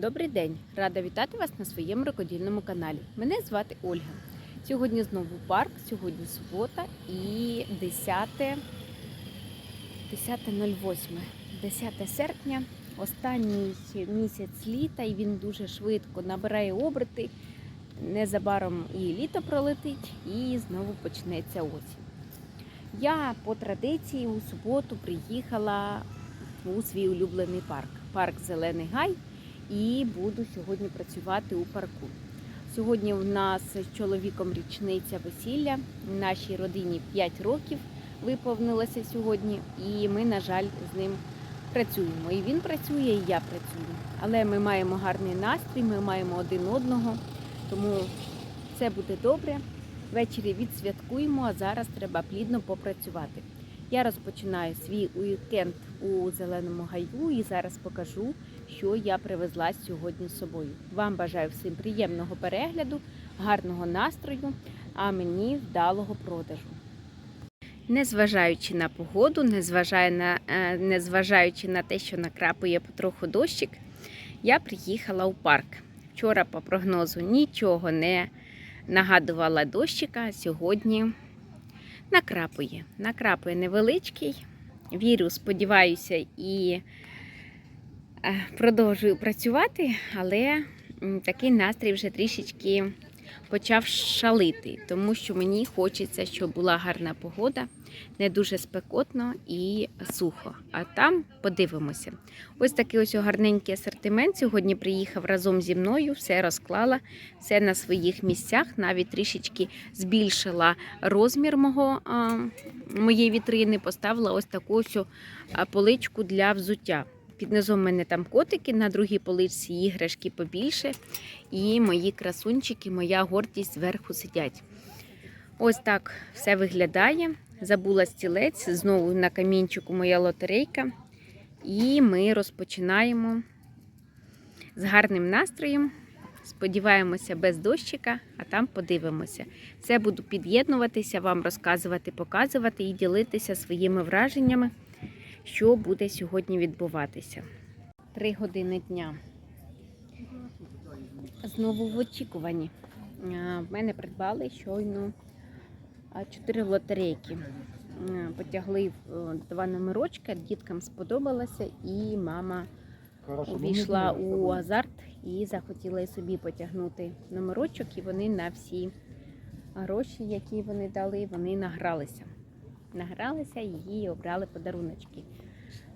Добрий день! Рада вітати вас на своєму рукодільному каналі. Мене звати Ольга. Сьогодні знову парк, сьогодні субота і 10 10.08. 10 серпня, останній місяць літа, і він дуже швидко набирає оберти. Незабаром і літо пролетить, і знову почнеться осінь. Я по традиції у суботу приїхала у свій улюблений парк парк Зелений Гай і буду сьогодні працювати у парку. Сьогодні в нас з чоловіком річниця весілля. Нашій родині 5 років виповнилося сьогодні, і ми, на жаль, з ним працюємо. І він працює, і я працюю. Але ми маємо гарний настрій, ми маємо один одного, тому все буде добре. Ввечері відсвяткуємо, а зараз треба плідно попрацювати. Я розпочинаю свій уікенд у зеленому гаю і зараз покажу, що я привезла сьогодні з собою. Вам бажаю всім приємного перегляду, гарного настрою, а мені вдалого продажу. Незважаючи на погоду, незважаючи на, е, незважаючи на те, що накрапує потроху дощик, я приїхала у парк. Вчора по прогнозу нічого не нагадувала дощика, сьогодні накрапує. Накрапує невеличкий. Вірю, сподіваюся, і продовжую працювати, але такий настрій вже трішечки почав шалити, тому що мені хочеться, щоб була гарна погода, не дуже спекотно і сухо. А там подивимося. Ось такий ось гарненький асортимент. Сьогодні приїхав разом зі мною, все розклала, все на своїх місцях, навіть трішечки збільшила розмір мого, моєї вітрини, поставила ось таку ось поличку для взуття. Під низом в мене там котики, на другій поличці іграшки побільше. І мої красунчики, моя гордість зверху сидять. Ось так все виглядає. Забула стілець, знову на камінчику моя лотерейка. І ми розпочинаємо з гарним настроєм. Сподіваємося, без дощика, а там подивимося. Все буду під'єднуватися, вам розказувати, показувати і ділитися своїми враженнями, що буде сьогодні відбуватися. Три години дня. Знову в очікуванні. В мене придбали щойно чотири лотерейки. Потягли е, два номерочки, діткам сподобалося, і мама увійшла у азарт і захотіла і собі потягнути номерочок, і вони на всі гроші, які вони дали, вони награлися. Награлися і їй обрали подаруночки.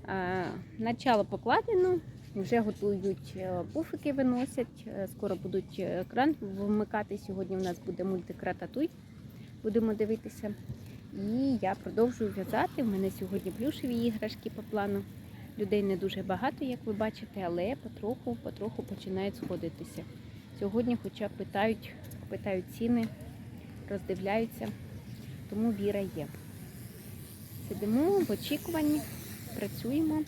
А, Начало покладено, вже готують е, буфики, виносять. е, Скоро будуть е, кран вмикати. Сьогодні у нас буде мультик Рататуй. Будемо дивитися. І я продовжую в'язати. У мене сьогодні плюшеві іграшки по плану. Людей не дуже багато, як ви бачите, але потроху, потроху починають сходитися. Сьогодні, хоча питають, питають ціни, роздивляються, тому віра є. Сидимо в очікуванні, працюємо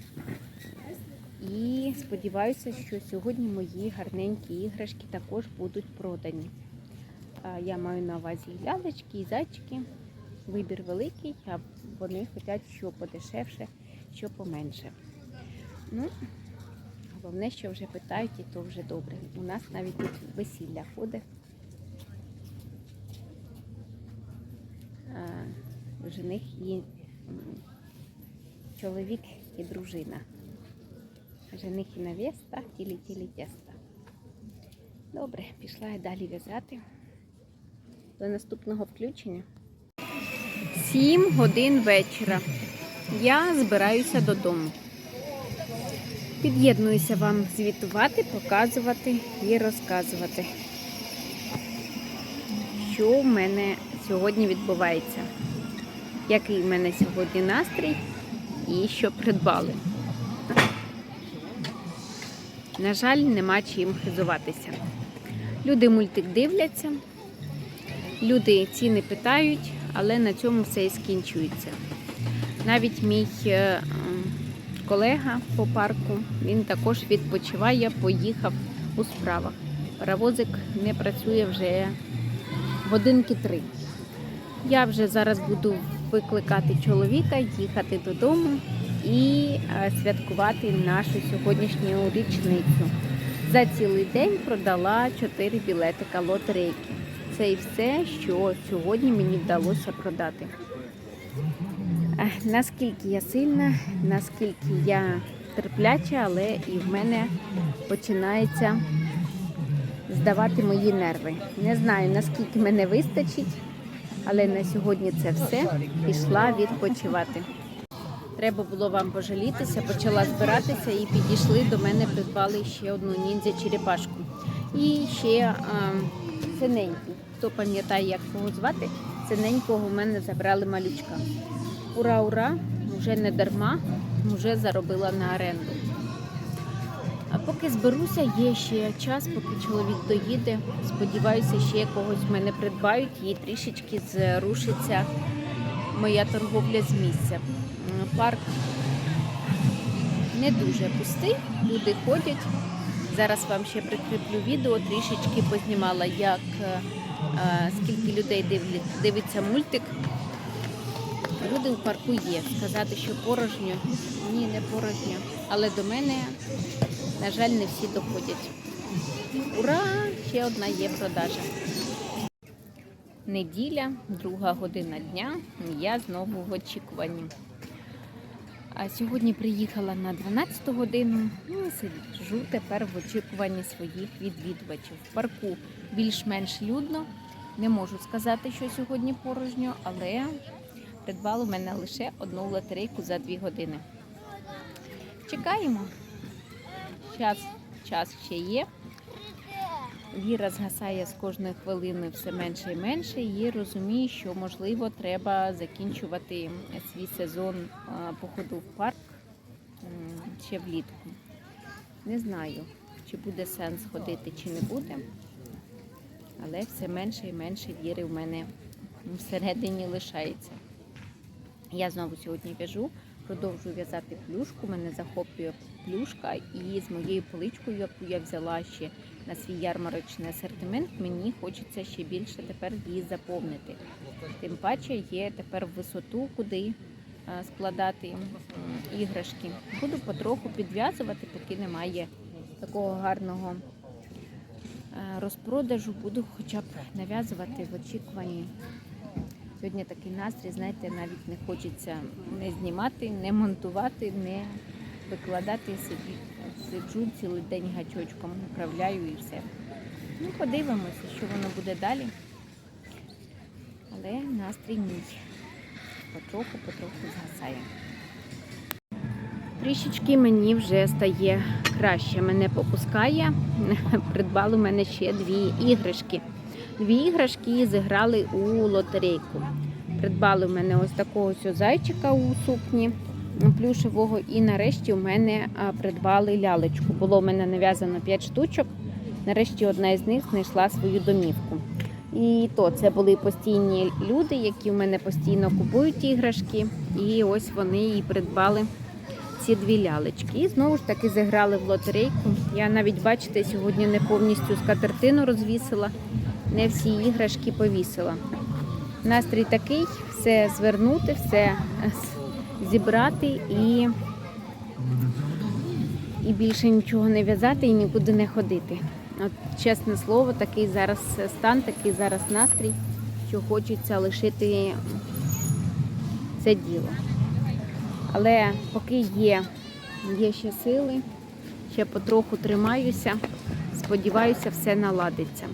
і сподіваюся, що сьогодні мої гарненькі іграшки також будуть продані. Я маю на увазі і лялечки, і зайчики. Вибір великий, а вони хочуть що подешевше, що поменше. Ну, головне, що вже питають, і то вже добре. У нас навіть тут весілля ходить. Жених і чоловік і дружина. Жених і невеста, тілі-тілі тіста. Добре, пішла я далі в'язати. До наступного включення. Сім годин вечора. Я збираюся додому. Під'єднуюся вам звітувати, показувати і розказувати, що в мене сьогодні відбувається, який в мене сьогодні настрій і що придбали. На жаль, нема чим хизуватися. Люди мультик дивляться, люди ціни питають, але на цьому все і скінчується. Навіть мій е, колега по парку, він також відпочиває, поїхав у справах. Паровозик не працює вже годинки три. Я вже зараз буду викликати чоловіка, їхати додому і е, святкувати нашу сьогоднішню річницю. За цілий день продала 4 білетика лотерейки. Це і все, що сьогодні мені вдалося продати. Наскільки я сильна, наскільки я терпляча, але і в мене починається здавати мої нерви. Не знаю, наскільки мене вистачить, але на сьогодні це все. Пішла відпочивати. Треба було вам пожалітися, почала збиратися і підійшли до мене, придбали ще одну ніндзя черепашку. І ще а, синенький. Хто пам'ятає, як кого звати, синенького в мене забрали малючка. Ура, ура! Вже не дарма, вже заробила на оренду. Поки зберуся, є ще час, поки чоловік доїде. Сподіваюся, ще когось в мене придбають і трішечки зрушиться моя торговля з місця. Парк не дуже пустий, люди ходять. Зараз вам ще прикріплю відео, трішечки познімала, як е, е, скільки людей дивлять- дивиться мультик. Люди у парку є. Сказати, що порожньо, ні, не порожньо. Але до мене, на жаль, не всі доходять. Ура! Ще одна є продажа. Неділя, друга година дня. Я знову в очікуванні. А сьогодні приїхала на 12 годину. Ну і сиджу тепер в очікуванні своїх відвідувачів. В парку більш-менш людно. Не можу сказати, що сьогодні порожньо, але придбали в мене лише одну лотерейку за 2 години. Чекаємо. Час, час ще є. Віра згасає з кожної хвилини все менше і менше, і розумію, що можливо треба закінчувати свій сезон походу в парк ще влітку. Не знаю, чи буде сенс ходити, чи не буде, але все менше і менше віри в мене всередині лишається. Я знову сьогодні в'яжу, продовжую в'язати плюшку. Мене захоплює плюшка, і з моєю поличкою, яку я взяла ще на свій ярмарочний асортимент, мені хочеться ще більше тепер її заповнити. Тим паче є тепер висоту, куди складати іграшки. Буду потроху підв'язувати, поки немає такого гарного розпродажу. Буду хоча б нав'язувати в очікуванні. Сьогодні такий настрій, знаєте, навіть не хочеться не знімати, не монтувати, не викладати. Сиджу, сиджу цілий день гачочком, управляю і все. Ну, подивимося, що воно буде далі. Але настрій мій потроху, потроху згасає. Трішечки мені вже стає краще, мене попускає. Придбали у мене ще дві іграшки. Дві іграшки зіграли у лотерейку. Придбали в мене ось такого зайчика у сукні плюшевого, і нарешті у мене придбали лялечку. Було в мене нав'язано 5 штучок. Нарешті одна із них знайшла свою домівку. І то це були постійні люди, які в мене постійно купують іграшки. І ось вони і придбали ці дві лялечки. І знову ж таки зіграли в лотерейку. Я навіть, бачите, сьогодні не повністю скатертину розвісила, не всі іграшки повісила. Настрій такий, все звернути, все зібрати і, і більше нічого не в'язати і нікуди не ходити. От, чесне слово, такий зараз стан, такий зараз настрій, що хочеться лишити це діло. Але поки є, є ще сили, ще потроху тримаюся, сподіваюся, все наладиться.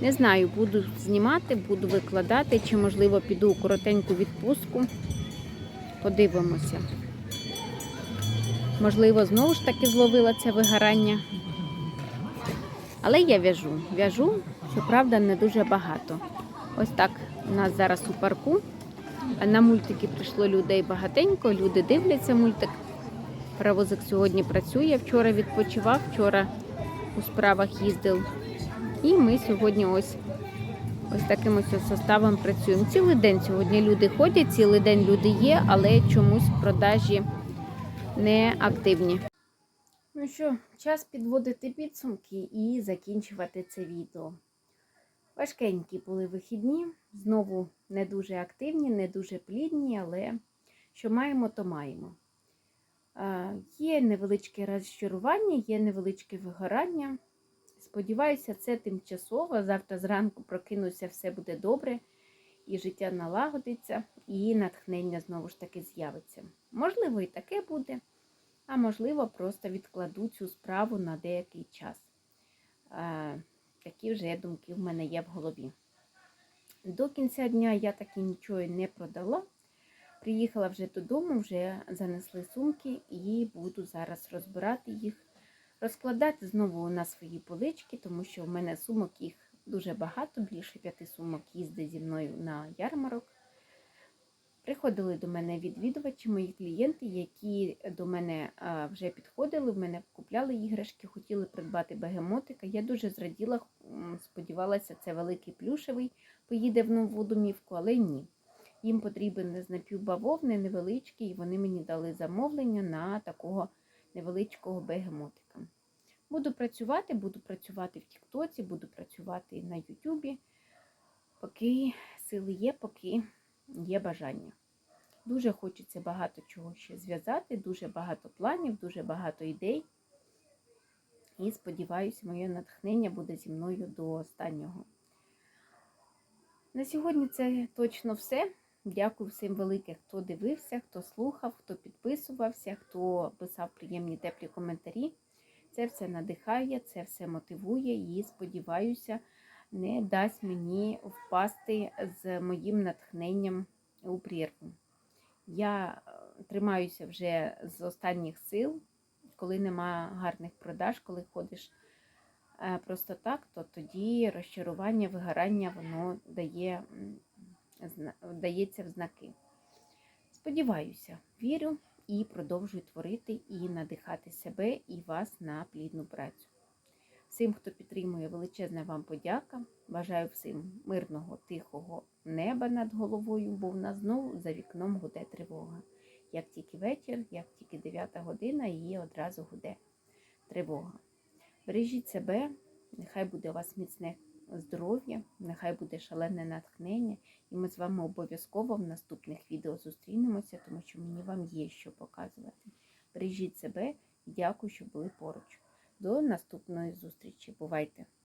Не знаю, буду знімати, буду викладати, чи можливо піду у коротеньку відпустку. Подивимося. Можливо, знову ж таки зловила це вигорання. Але я в'яжу. В'яжу, щоправда, не дуже багато. Ось так у нас зараз у парку. На мультики прийшло людей багатенько, люди дивляться мультик. Паровозик сьогодні працює, вчора відпочивав, вчора у справах їздив. І ми сьогодні ось, ось таким ось составом працюємо. Цілий день сьогодні люди ходять, цілий день люди є, але чомусь продажі не активні. Ну що, час підводити підсумки і закінчувати це відео. Важкенькі були вихідні, знову не дуже активні, не дуже плідні, але що маємо, то маємо. Є невеличке розчарування, є невеличке вигорання. Сподіваюся, це тимчасово. Завтра зранку прокинуся, все буде добре, і життя налагодиться, і натхнення знову ж таки з'явиться. Можливо, і таке буде, а можливо, просто відкладу цю справу на деякий час. Е, Такі вже думки в мене є в голові. До кінця дня я таки нічого не продала. Приїхала вже додому, вже занесли сумки і буду зараз розбирати їх, розкладати знову на свої полички, тому що в мене сумок їх дуже багато, більше п'яти сумок їздить зі мною на ярмарок. Приходили до мене відвідувачі, мої клієнти, які до мене вже підходили, в мене купляли іграшки, хотіли придбати бегемотика. Я дуже зраділа, сподівалася, це великий плюшевий поїде в нову домівку, але ні. Їм потрібен з напівбавовни невеличкий, і вони мені дали замовлення на такого невеличкого бегемотика. Буду працювати, буду працювати в Тіктоці, буду працювати на Ютубі, поки сили є, поки є бажання. Дуже хочеться багато чого ще зв'язати, дуже багато планів, дуже багато ідей. І сподіваюся, моє натхнення буде зі мною до останнього. На сьогодні це точно все. Дякую всім велике, хто дивився, хто слухав, хто підписувався, хто писав приємні теплі коментарі. Це все надихає, це все мотивує і сподіваюся, не дасть мені впасти з моїм натхненням у прірву. Я е, тримаюся вже з останніх сил, коли нема гарних продаж, коли ходиш е, просто так, то тоді розчарування, вигорання воно дає, дається в знаки. Сподіваюся, вірю і продовжую творити і надихати себе і вас на плідну працю. Всім, хто підтримує, величезна вам подяка. Бажаю всім мирного, тихого неба над головою, бо в нас знову за вікном гуде тривога. Як тільки вечір, як тільки 9 година, її одразу гуде тривога. Бережіть себе, нехай буде у вас міцне здоров'я, нехай буде шалене натхнення, і ми з вами обов'язково в наступних відео зустрінемося, тому що мені вам є що показувати. Бережіть себе і дякую, що були поруч. До наступної зустрічі. Бувайте!